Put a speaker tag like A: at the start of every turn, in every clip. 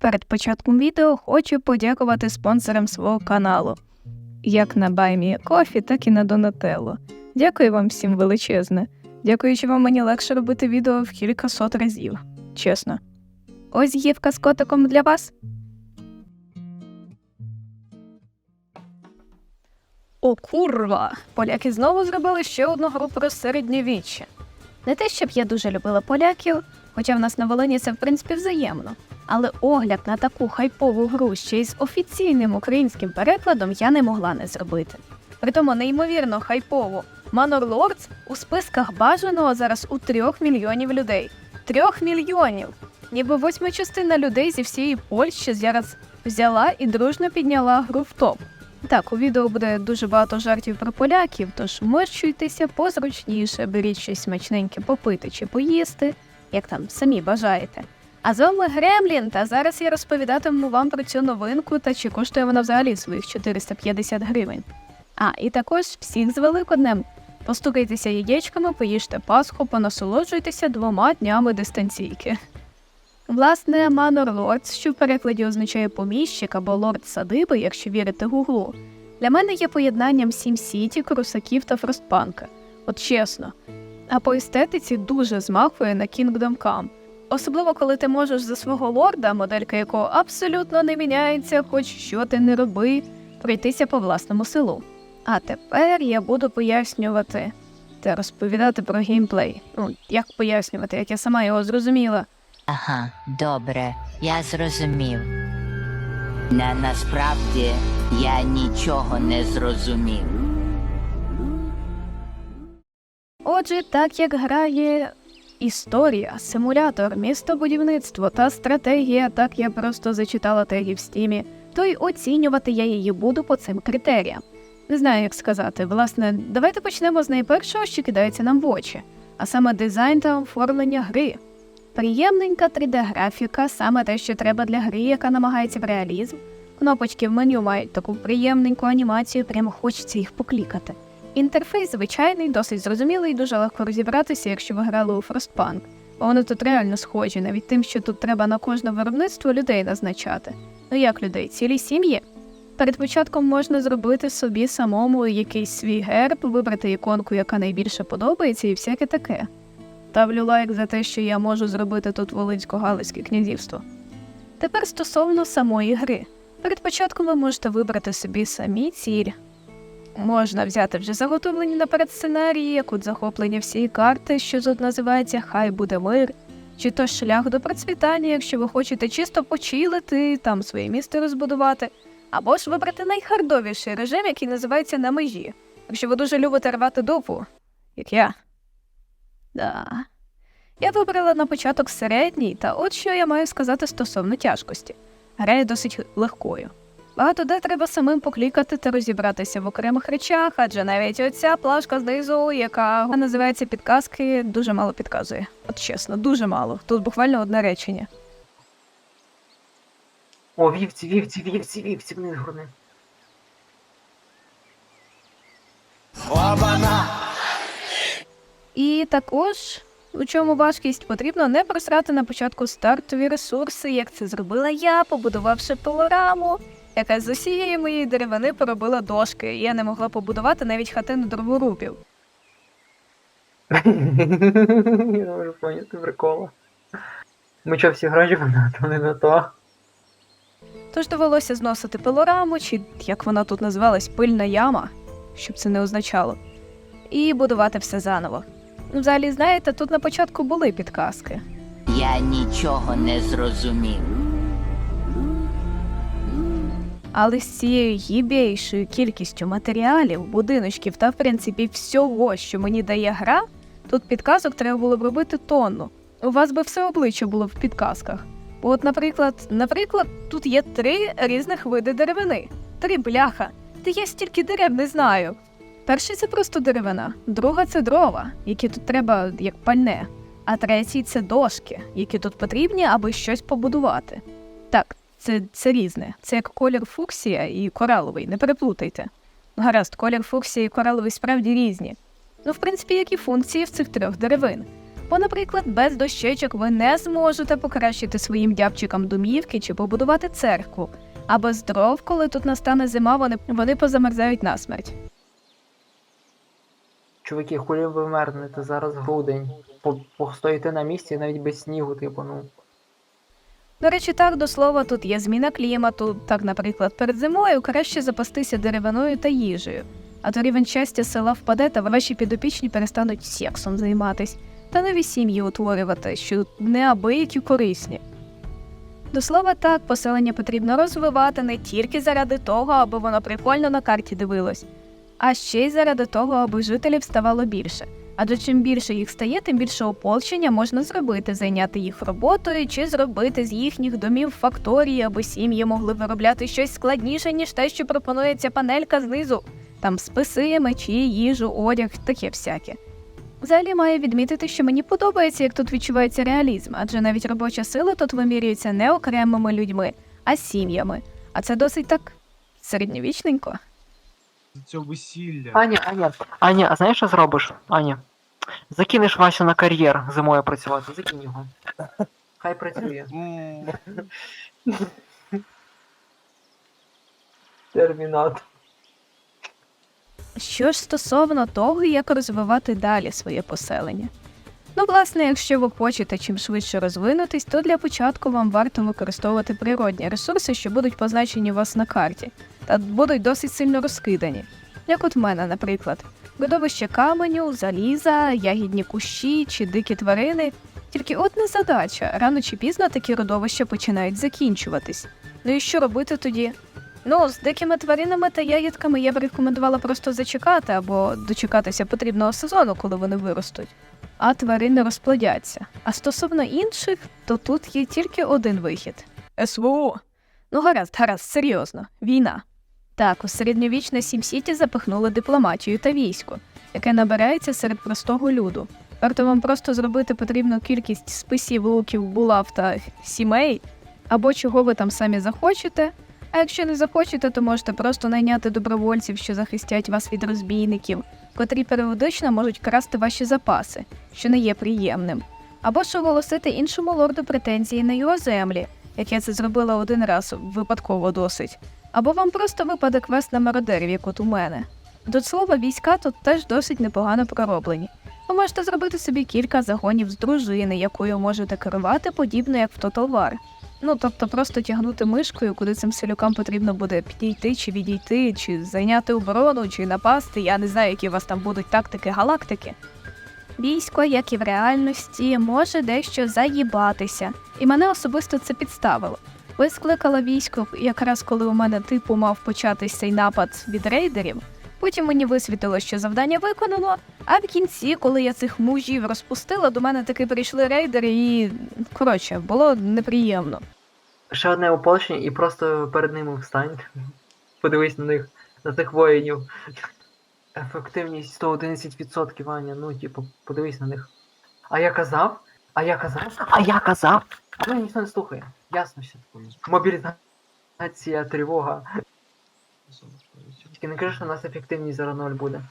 A: Перед початком відео хочу подякувати спонсорам свого каналу, як на BuyMeACoffee, так і на Donatello. Дякую вам всім величезне. Дякуючи вам, мені легше робити відео в кілька сот разів. Чесно. Ось гівка з котиком для вас. О, курва! Поляки знову зробили ще одну гру про середньовіччя. Не те, щоб я дуже любила поляків, хоча в нас на Волині це в принципі взаємно. Але огляд на таку хайпову гру ще й з офіційним українським перекладом я не могла не зробити. Притому неймовірно хайпово. Manor Lords у списках бажаного зараз у трьох мільйонів людей. Трьох мільйонів! Ніби восьма частина людей зі всієї Польщі зараз взяла і дружно підняла гру в топ. Так, у відео буде дуже багато жартів про поляків, тож морщуйтеся позручніше, беріть щось смачненьке попити чи поїсти, як там самі бажаєте. А з вами Гремлін, та зараз я розповідатиму вам про цю новинку та чи коштує вона взагалі своїх 450 гривень. А, і також всіх з Великоднем. Постукайтеся яєчками, поїжте Пасху, понасолоджуйтеся двома днями дистанційки. Власне, Manor Lords, що в перекладі означає поміщик або лорд садиби, якщо вірити гуглу, для мене є поєднанням SimCity, крусаків та фростпанка. От чесно. А по естетиці дуже змахує на Kingdom Come. Особливо, коли ти можеш за свого лорда, моделька якого абсолютно не міняється, хоч що ти не роби, пройтися по власному селу. А тепер я буду пояснювати та розповідати про геймплей. Ну, як пояснювати, як я сама його зрозуміла.
B: Ага, добре, я зрозумів. На насправді я нічого не зрозумів.
A: Отже, так як грає історія, симулятор, містобудівництво та стратегія, так я просто зачитала теги в стімі, то й оцінювати я її буду по цим критеріям. Не знаю, як сказати. Власне, давайте почнемо з найпершого, що кидається нам в очі, а саме дизайн та оформлення гри. Приємненька 3D-графіка, саме те, що треба для гри, яка намагається в реалізм. Кнопочки в меню мають таку приємненьку анімацію, прямо хочеться їх поклікати. Інтерфейс звичайний, досить зрозумілий, дуже легко розібратися, якщо ви грали у Frostpunk. Вони тут реально схожі, навіть тим, що тут треба на кожне виробництво людей назначати. Ну як людей, цілі сім'ї? Перед початком можна зробити собі самому якийсь свій герб, вибрати іконку, яка найбільше подобається, і всяке таке. Ставлю лайк за те, що я можу зробити тут Волинсько-Галицьке князівство. Тепер стосовно самої гри. Перед початком ви можете вибрати собі самі ціль. Можна взяти вже заготовлені наперед сценарії, як от захоплення всієї карти, що тут називається Хай буде мир, чи то шлях до процвітання, якщо ви хочете чисто почилити, там своє місто розбудувати, або ж вибрати найхардовіший режим, який називається на межі, якщо ви дуже любите рвати дупу, як я. Да. Я вибрала на початок середній, та от що я маю сказати стосовно тяжкості. Гра є досить легкою. Багато де треба самим поклікати та розібратися в окремих речах, адже навіть оця плашка знизу, яка називається підказки, дуже мало підказує. От чесно, дуже мало. Тут буквально одне речення.
C: О, вівці, вівці, вівці, вівці, вниз горни.
A: І також, у чому важкість потрібно не просрати на початку стартові ресурси, як це зробила я, побудувавши пилораму, яка з усієї моєї деревини поробила дошки, і я не могла побудувати навіть хатину дроворубів.
C: Я не можу поняти прикола. Ми що, всі гроші винатили на то?
A: Тож довелося зносити пилораму, чи як вона тут називалась, пильна яма, щоб це не означало, і будувати все заново. Взагалі, знаєте, тут на початку були підказки.
B: Я нічого не зрозумів.
A: Але з цією гібейшою кількістю матеріалів, будиночків та, в принципі, всього, що мені дає гра, тут підказок треба було б робити тонну. У вас би все обличчя було в підказках. Бо от, наприклад, наприклад, тут є три різних види деревини. Три бляха. Та я стільки дерев не знаю. Перший це просто деревина, друга це дрова, які тут треба як пальне, а третій це дошки, які тут потрібні, аби щось побудувати. Так, це, це різне. Це як колір фуксія і кораловий, не переплутайте. Гаразд, колір фуксія і кораловий справді різні. Ну, в принципі, як і функції в цих трьох деревин. Бо, наприклад, без дощечок ви не зможете покращити своїм дябчикам домівки чи побудувати церкву. А без дров, коли тут настане зима, вони, вони позамерзають насмерть.
C: Чуваки, хулі ви мерзнете, зараз грудень. По- Постоїте на місці навіть без снігу, типу, ну.
A: До речі, так до слова, тут є зміна клімату. Так, наприклад, перед зимою краще запастися деревиною та їжею. А то рівень щастя села впаде, та ваші підопічні перестануть сексом займатись та нові сім'ї утворювати, що неабиякі корисні. До слова, так, поселення потрібно розвивати не тільки заради того, аби воно прикольно на карті дивилось, а ще й заради того, аби жителів ставало більше. Адже чим більше їх стає, тим більше ополчення можна зробити, зайняти їх роботою чи зробити з їхніх домів факторії, аби сім'ї могли виробляти щось складніше, ніж те, що пропонує ця панелька знизу. Там списи, мечі, їжу, одяг, таке всяке. Взагалі маю відмітити, що мені подобається, як тут відчувається реалізм, адже навіть робоча сила тут вимірюється не окремими людьми, а сім'ями. А це досить так середньовічненько.
D: Цього весілля.
C: Аня, Аня, Аня, а знаєш, що зробиш? Аня, закинеш Васю на кар'єр зимою працювати, закинь його. Хай працює. Термінат.
A: Що ж стосовно того, як розвивати далі своє поселення. Ну, власне, якщо ви хочете чим швидше розвинутись, то для початку вам варто використовувати природні ресурси, що будуть позначені у вас на карті, та будуть досить сильно розкидані. Як от в мене, наприклад, родовище каменю, заліза, ягідні кущі чи дикі тварини. Тільки от не задача, рано чи пізно такі родовища починають закінчуватись. Ну і що робити тоді? Ну, з дикими тваринами та ягідками я б рекомендувала просто зачекати або дочекатися потрібного сезону, коли вони виростуть. А тварини розплодяться. А стосовно інших, то тут є тільки один вихід СВО. Ну, гаразд, гаразд, серйозно, війна. Так, у середньовічне Сім-Сіті запихнули дипломатію та військо, яке набирається серед простого люду. Варто вам просто зробити потрібну кількість списів, луків, булав та сімей, або чого ви там самі захочете, а якщо не захочете, то можете просто найняти добровольців, що захистять вас від розбійників, котрі періодично можуть красти ваші запаси, що не є приємним, або ж оголосити іншому лорду претензії на його землі, як я це зробила один раз, випадково досить, або вам просто випаде квест на мародерів, як от у мене. До слова, війська тут теж досить непогано пророблені. Ви можете зробити собі кілька загонів з дружини, якою можете керувати, подібно як в War. Ну, тобто просто тягнути мишкою, куди цим селюкам потрібно буде підійти чи відійти, чи зайняти оборону, чи напасти. Я не знаю, які у вас там будуть тактики галактики. Військо, як і в реальності, може дещо заїбатися, і мене особисто це підставило. Ви скликала військо, якраз коли у мене типу мав початись цей напад від рейдерів. Потім мені висвітило, що завдання виконано, а в кінці, коли я цих мужів розпустила, до мене таки прийшли рейдери, і коротше, було неприємно.
C: Ще одне ополчення і просто перед ними встань. Подивись на них, на цих воїнів. Ефективність 111%, Аня, ну, типу, подивись на них. А я казав? А я казав? А я казав? А мене ніхто не слухає. Ясно все. Мобілізація, тривога. Тільки не кажи, що у нас ефективність зараз 0 буде.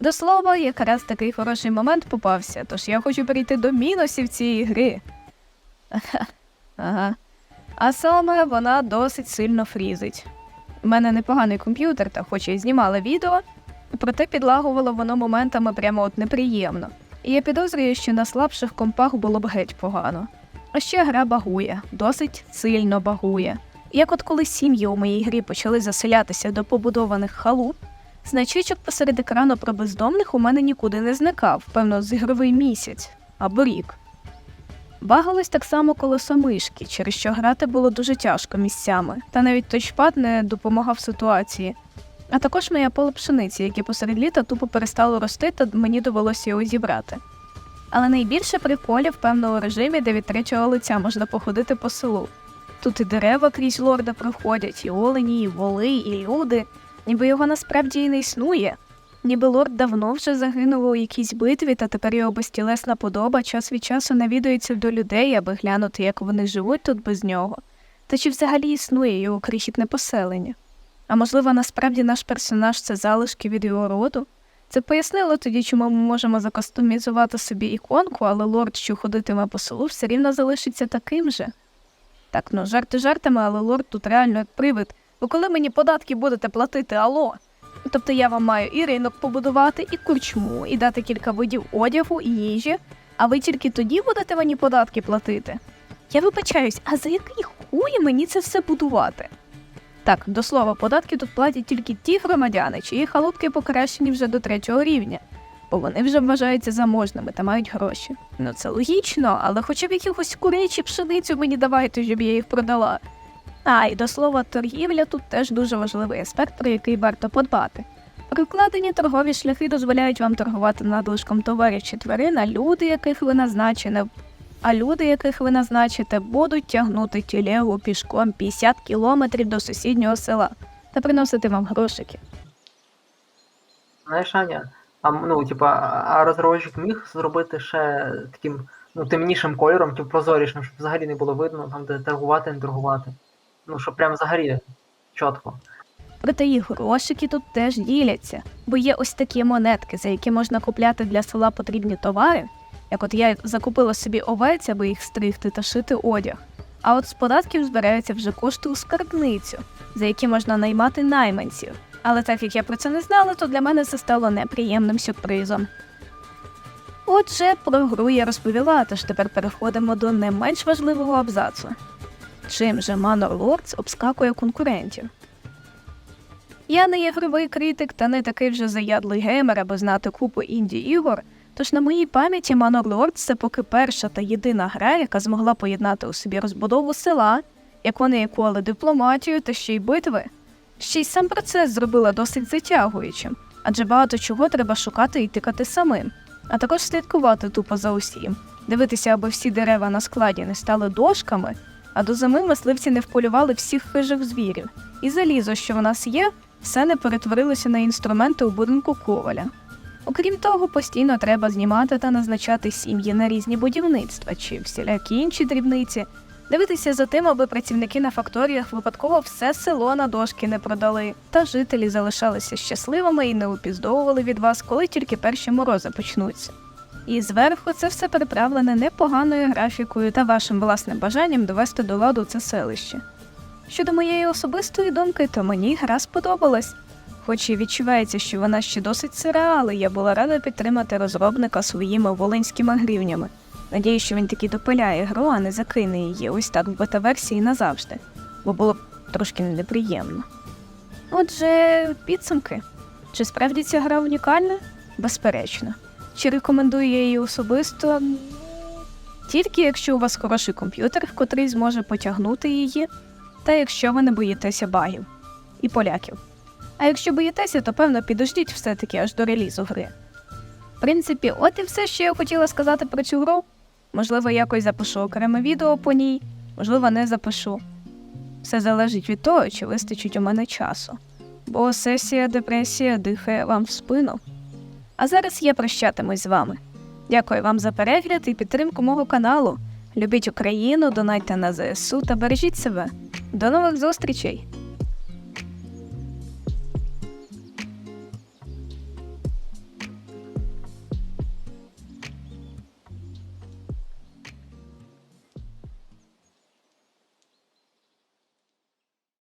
A: До слова, якраз такий хороший момент попався, тож я хочу перейти до мінусів цієї гри. Ага. А саме вона досить сильно фрізить. У мене непоганий комп'ютер, та хоч я знімала відео, проте підлагувало воно моментами прямо от неприємно. І я підозрюю, що на слабших компах було б геть погано. А ще гра багує, досить сильно багує. Як от коли сім'ї у моїй грі почали заселятися до побудованих халуп, значечок посеред екрану про бездомних у мене нікуди не зникав, певно, з ігровий місяць або рік. Багалось так само колесо мишки, через що грати було дуже тяжко місцями, та навіть точпад не допомагав ситуації. А також моя поле пшениці, яке посеред літа тупо перестало рости, та мені довелося його зібрати. Але найбільше приколів в певному режимі, де від третього лиця можна походити по селу. Тут і дерева крізь лорда проходять, і олені, і воли, і люди, ніби його насправді і не існує. Ніби лорд давно вже загинув у якійсь битві, та тепер його безтілесна подоба час від часу навідується до людей, аби глянути, як вони живуть тут без нього. Та чи взагалі існує його крихітне поселення? А можливо, насправді наш персонаж це залишки від його роду? Це пояснило тоді, чому ми можемо закастомізувати собі іконку, але лорд, що ходитиме по селу, все рівно залишиться таким же. Так, ну жарти жартами, але лорд тут реально як привид. Ви коли мені податки будете платити, алло? Тобто я вам маю і ринок побудувати, і курчму, і дати кілька видів одягу і їжі, а ви тільки тоді будете мені податки платити? Я вибачаюсь, а за який хуй мені це все будувати? Так, до слова, податки тут платять тільки ті громадяни, чиї халупки покращені вже до третього рівня, бо вони вже вважаються заможними та мають гроші. Ну це логічно, але хоча б якихось курей чи пшеницю мені давайте, щоб я їх продала. А, і до слова, торгівля тут теж дуже важливий аспект, про який варто подбати. Прикладені торгові шляхи дозволяють вам торгувати надлишком товарів чи тварин, а люди, яких ви назначені, а люди, яких ви назначите, будуть тягнути тілегу пішком 50 кілометрів до сусіднього села та приносити вам грошики.
C: Знаєш, Аня, а ну, типа, а а розробник міг зробити ще таким ну, темнішим кольором, типу прозорішим, щоб взагалі не було видно, там, де торгувати, не торгувати. Ну, щоб прям взагалі чітко.
A: Проте і грошики тут теж діляться, бо є ось такі монетки, за які можна купляти для села потрібні товари. Як от я закупила собі овець, аби їх стригти та шити одяг. А от з податків збираються вже кошти у скарбницю, за які можна наймати найманців. Але так як я про це не знала, то для мене це стало неприємним сюрпризом. Отже, про гру я розповіла, тож тепер переходимо до не менш важливого абзацу. Чим же Manor Lords обскакує конкурентів? Я не ігровий критик та не такий вже заядлий геймер, аби знати купу інді ігор. Тож на моїй пам'яті Manor Lords – це поки перша та єдина гра, яка змогла поєднати у собі розбудову села, як вони яколи дипломатію та ще й битви. Ще й сам процес зробила досить затягуючим, адже багато чого треба шукати і тикати самим, а також слідкувати тупо за усім, дивитися, аби всі дерева на складі не стали дошками, а до зими мисливці не вполювали всіх хижих звірів, і залізо, що в нас є, все не перетворилося на інструменти у будинку коваля. Окрім того, постійно треба знімати та назначати сім'ї на різні будівництва чи всілякі інші дрібниці, дивитися за тим, аби працівники на факторіях випадково все село на дошки не продали, та жителі залишалися щасливими і не упіздовували від вас, коли тільки перші морози почнуться. І зверху це все приправлене непоганою графікою та вашим власним бажанням довести до ладу це селище. Щодо моєї особистої думки, то мені гра сподобалась. Хоч і відчувається, що вона ще досить сира, але я була рада підтримати розробника своїми волинськими гривнями. Надіюсь, що він таки допиляє гру, а не закине її ось так в бета-версії назавжди, бо було б трошки неприємно. Отже, підсумки. Чи справді ця гра унікальна? Безперечно. Чи рекомендую я її особисто? Тільки якщо у вас хороший комп'ютер, котрий зможе потягнути її, та якщо ви не боїтеся багів і поляків. А якщо боїтеся, то певно підождіть все-таки аж до релізу гри. В принципі, от і все, що я хотіла сказати про цю гру. Можливо, якось запишу окреме відео по ній, можливо, не запишу. Все залежить від того, чи вистачить у мене часу. Бо сесія депресія дихає вам в спину. А зараз я прощатимусь з вами. Дякую вам за перегляд і підтримку мого каналу. Любіть Україну, донайте на ЗСУ та бережіть себе. До нових зустрічей!